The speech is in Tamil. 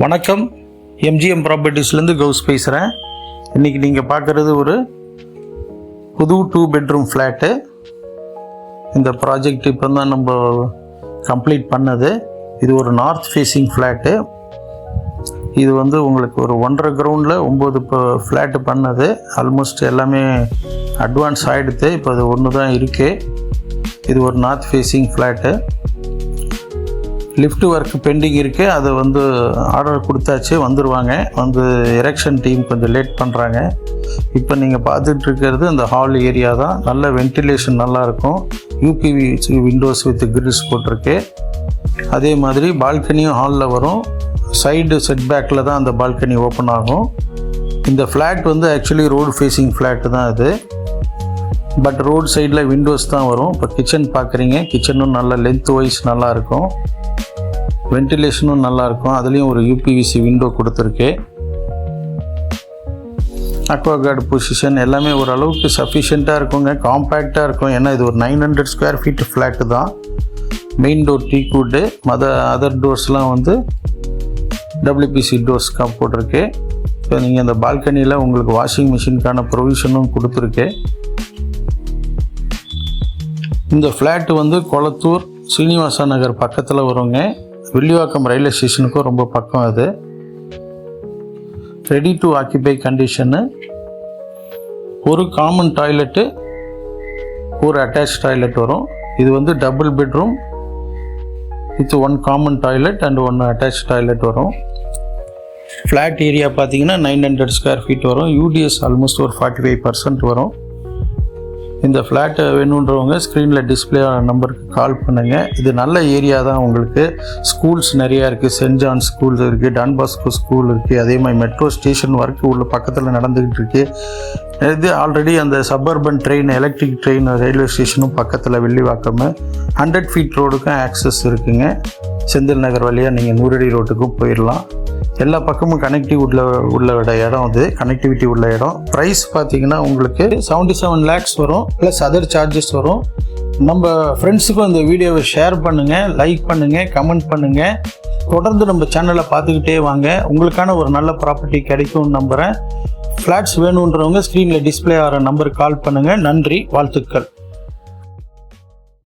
வணக்கம். எம்ஜிஎம் ப்ராப்பர்ட்டிஸ்லேருந்து கௌஸ் பேசுகிறேன் இன்றைக்கி நீங்கள் பார்க்குறது ஒரு புது டூ பெட்ரூம் ஃப்ளாட்டு இந்த ப்ராஜெக்ட் இப்போ தான் நம்ம கம்ப்ளீட் பண்ணது. இது ஒரு நார்த் ஃபேஸிங் ஃப்ளாட்டு இது வந்து உங்களுக்கு ஒரு ஒன்றரை கிரவுண்டில் ஒம்பது இப்போ ஃப்ளாட்டு பண்ணது. ஆல்மோஸ்ட் எல்லாமே அட்வான்ஸ் ஆகிடுது இப்போ அது ஒன்று தான் இருக்குது இது ஒரு north facing flat lift work pending இருக்குது அது வந்து ஆர்டர் கொடுத்தாச்சு வந்துடுவாங்க வந்து எரெக்ஷன் டீம் கொஞ்சம் லேட் பண்ணுறாங்க இப்போ நீங்கள் பார்த்துட்டு இருக்கிறது இந்த ஹால் ஏரியா தான். நல்ல வென்டிலேஷன் நல்லாயிருக்கும் யூபிவி விண்டோஸ் வித் கிரில்ஸ் போட்டிருக்கு. அதே மாதிரி பால்கனியும் ஹாலில் வரும். சைடு செட் பேக்கில் தான் அந்த பால்கனி ஓப்பன் ஆகும். இந்த ஃப்ளாட் வந்து ஆக்சுவலி ரோடு ஃபேஸிங் ஃப்ளாட்டு தான் இது. பட் ரோடு சைடில் விண்டோஸ் தான் வரும். இப்போ கிச்சன் பார்க்குறீங்க. கிச்சனும் நல்ல லென்த் வைஸ் நல்லாயிருக்கும் வென்டிலேஷனும் நல்லாயிருக்கும். அதுலேயும் ஒரு யூபிவிசி விண்டோ கொடுத்துருக்கு. அக்வாகார்டு பொசிஷன் எல்லாமே ஓரளவுக்கு சஃபிஷியண்ட்டாக இருக்குங்க. காம்பேக்டாக இருக்கும். ஏன்னா இது ஒரு nine hundred square feet flat தான். மெயின் டோர் டீ கூட்டு மத அதர் டோர்ஸ்லாம் வந்து டபிள்யூபிசி டோர்ஸ் போட்டிருக்கு. இப்போ நீங்கள் அந்த பால்கனியில் உங்களுக்கு வாஷிங் மிஷினுக்கான ப்ரொவிஷனும் கொடுத்துருக்கு. இந்த ஃப்ளாட்டு வந்து கொளத்தூர் ஸ்ரீனிவாசா நகர் பக்கத்தில் வருங்க. வில்லிவாக்கம் ரயில்வே ஸ்டேஷனுக்கும் ரொம்ப பக்கம் அது. ரெடி டு ஆக்கிபை கண்டிஷனு ஒரு காமன் டாய்லெட்டு ஒரு அட்டாச் டாய்லெட் வரும். இது வந்து double bedroom with one common toilet and one attach toilet வரும். ஃப்ளாட் ஏரியா பார்த்தீங்கன்னா நைன் ஹண்ட்ரட் ஸ்கொயர் ஃபீட் வரும். யூடிஎஸ் ஆல்மோஸ்ட் ஒரு ஃபார்ட்டி ஃபைவ் பர்சன்ட் வரும். இந்த ஃப்ளாட்டை வேணுன்றவங்க ஸ்க்ரீனில் டிஸ்பிளே நம்பருக்கு கால் பண்ணுங்கள் இது நல்ல ஏரியா தான் உங்களுக்கு. ஸ்கூல்ஸ் நிறையா இருக்குது சென்ட் ஜான் ஸ்கூல்ஸ் இருக்குது டான்பாஸ்கோ ஸ்கூல் இருக்குது அதே மாதிரி மெட்ரோ ஸ்டேஷன் ஒர்க்கு உள்ள பக்கத்தில் நடந்துக்கிட்டு இருக்குது இது ஆல்ரெடி அந்த suburban train electric train railway ஸ்டேஷனும் பக்கத்தில் வெள்ளிவாக்கம். ஹண்ட்ரட் ஃபீட் ரோடுக்கும் ஆக்சஸ் இருக்குங்க. செந்தில் நகர் வழியாக நீங்கள் நூறடி ரோட்டுக்கும் போயிடலாம் எல்லா பக்கமும் கனெக்டிவ் உள்ள உள்ள இடம் வந்து கனெக்டிவிட்டி உள்ள இடம். ப்ரைஸ் பார்த்தீங்கன்னா உங்களுக்கு செவன்ட்டி செவன் லேக்ஸ் வரும் ப்ளஸ் அதர் சார்ஜஸ் வரும். நம்ம ஃப்ரெண்ட்ஸுக்கும் இந்த வீடியோவை ஷேர் பண்ணுங்கள் லைக் பண்ணுங்கள் கமெண்ட் பண்ணுங்கள் தொடர்ந்து நம்ம சேனலை பார்த்துக்கிட்டே வாங்க. உங்களுக்கான ஒரு நல்ல ப்ராப்பர்ட்டி கிடைக்கும்னு நம்புகிறேன் ஃப்ளாட்ஸ் வேணுன்றவங்க ஸ்க்ரீனில் டிஸ்ப்ளே ஆகிற நம்பருக்கு கால் பண்ணுங்கள் நன்றி வாழ்த்துக்கள்.